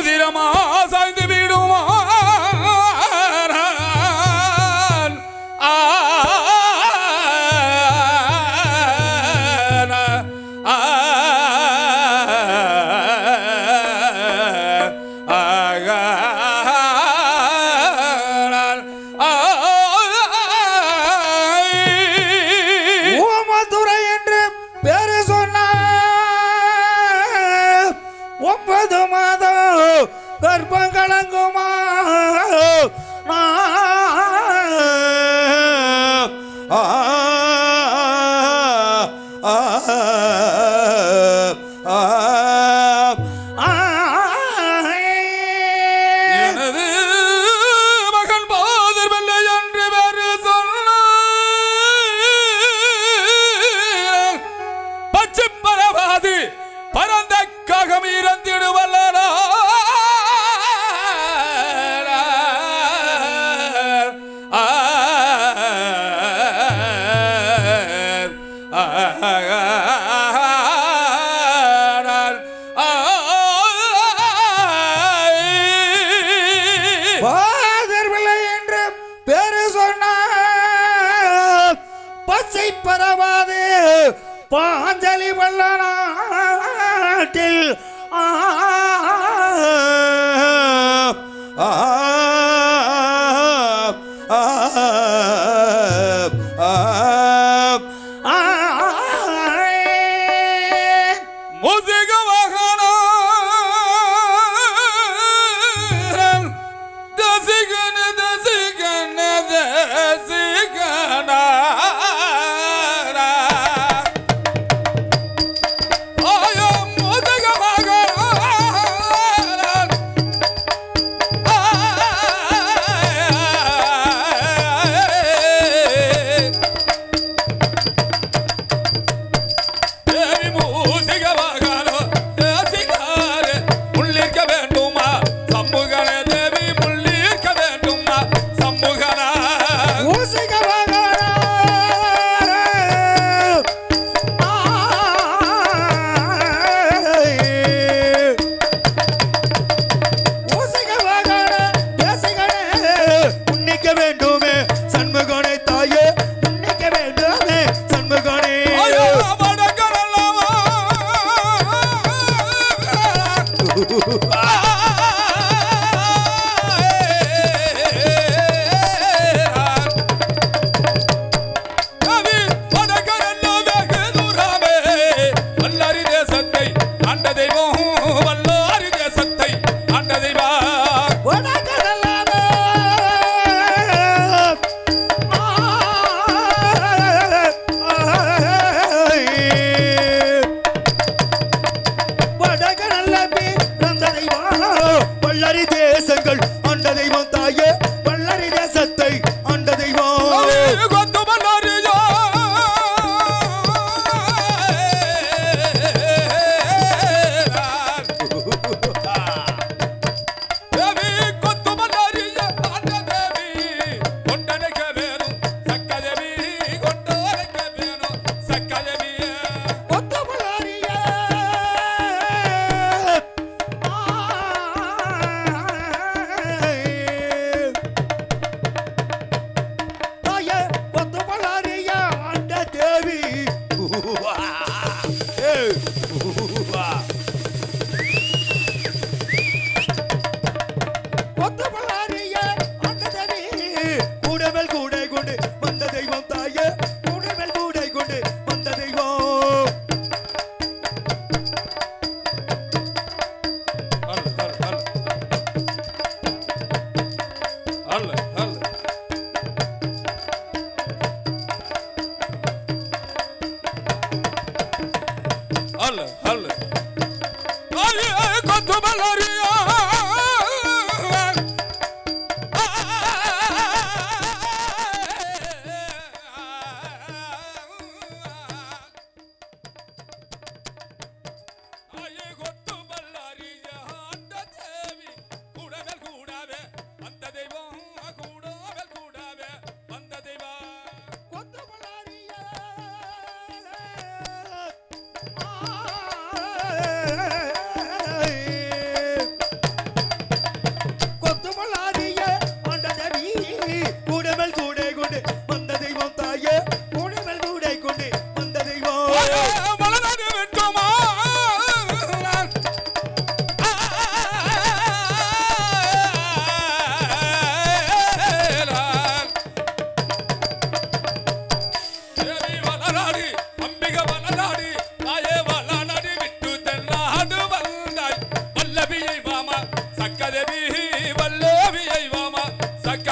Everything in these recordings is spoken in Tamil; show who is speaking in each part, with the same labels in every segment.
Speaker 1: முதிரமா சாய்ந்து விடுமா கர்ப்பம்
Speaker 2: হল হল কত বলারি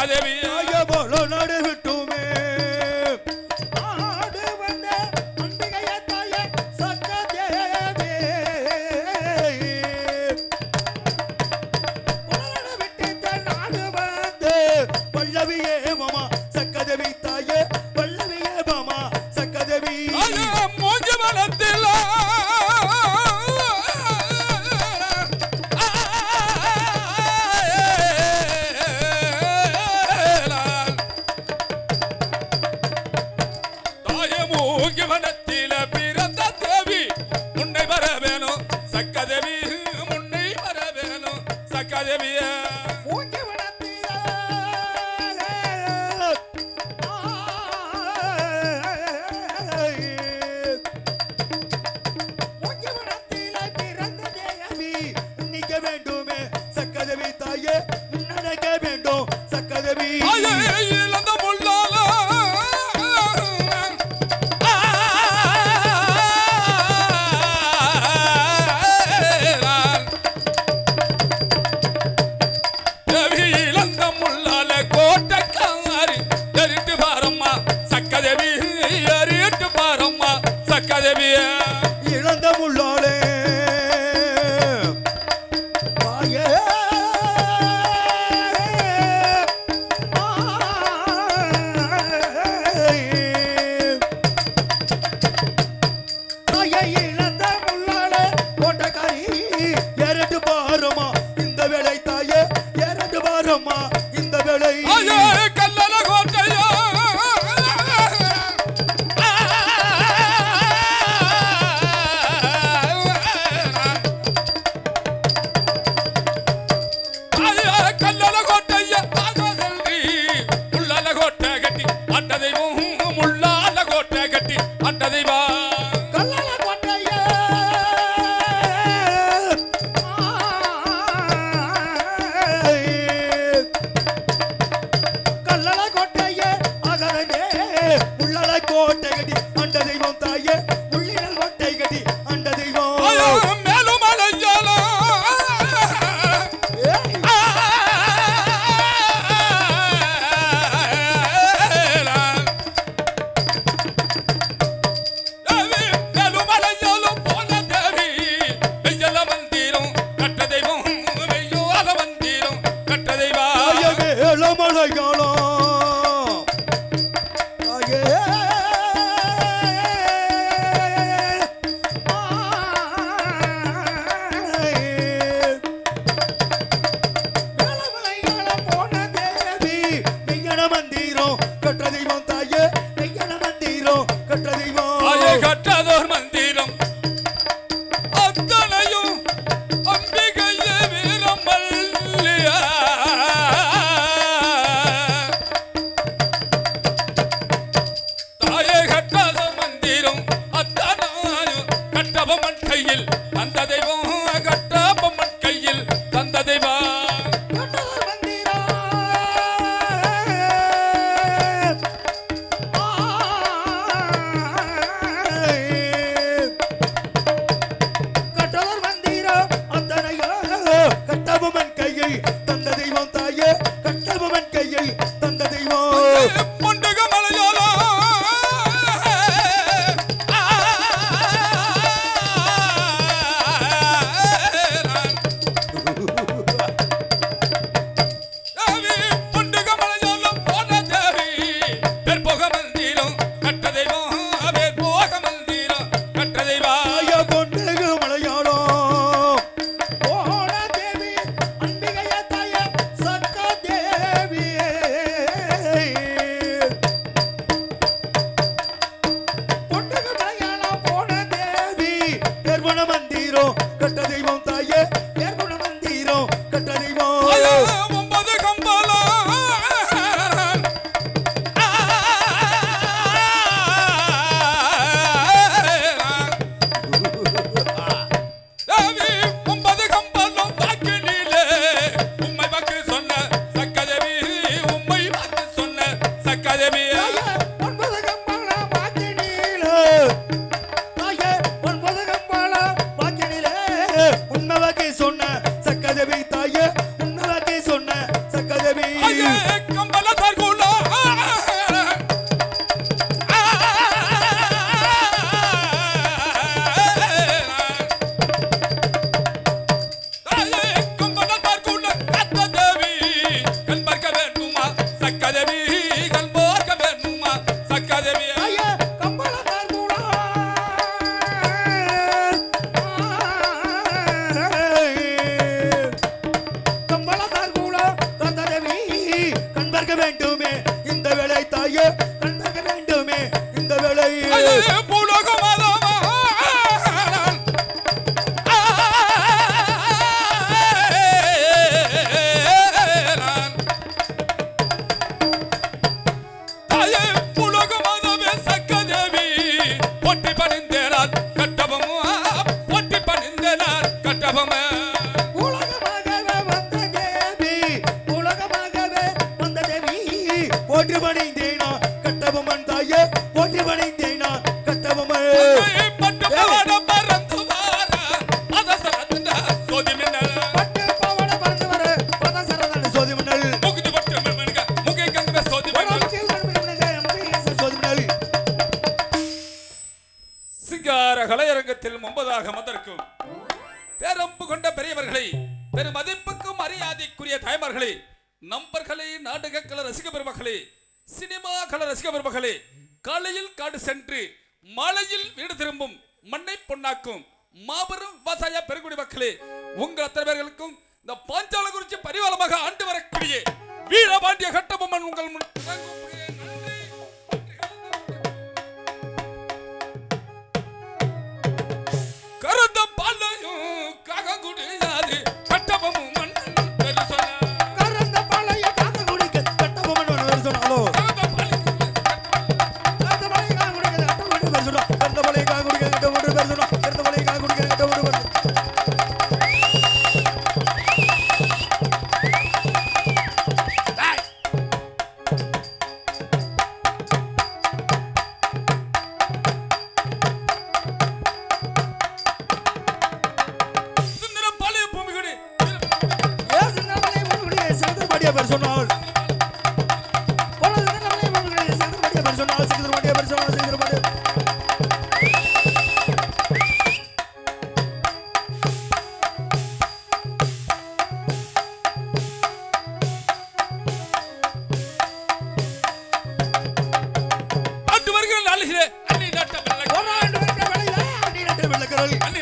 Speaker 2: devia உள்ளள
Speaker 1: கட்டபொம்மன் கையில் அந்த தெய்வம் ஒன்பதாக வந்திருக்கும் பேரம்பு கொண்ட பெரியவர்களை பெருமதிப்புக்கும் மரியாதைக்குரிய தாய்மார்களே நம்பர்களே நாடக ரசிக பெருமகளே சினிமா கல ரசிக பெருமகளே காலையில் காடு சென்று மாலையில் வீடு திரும்பும் மண்ணை பொன்னாக்கும் மாபெரும் விவசாய பெருங்குடி மக்களே உங்கள் அத்தனை பேர்களுக்கும் இந்த பாஞ்சால குறிச்சி பரிவாளமாக ஆண்டு வரக்கூடிய வீரபாண்டிய கட்டபொம்மன் உங்கள் முன் Pero.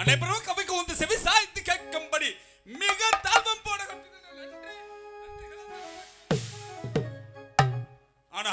Speaker 1: அனைவரும் கவிக்கு வந்து செவி சாய்த்து கேட்கும்படி மிக தாழ்வம் போட ஆனா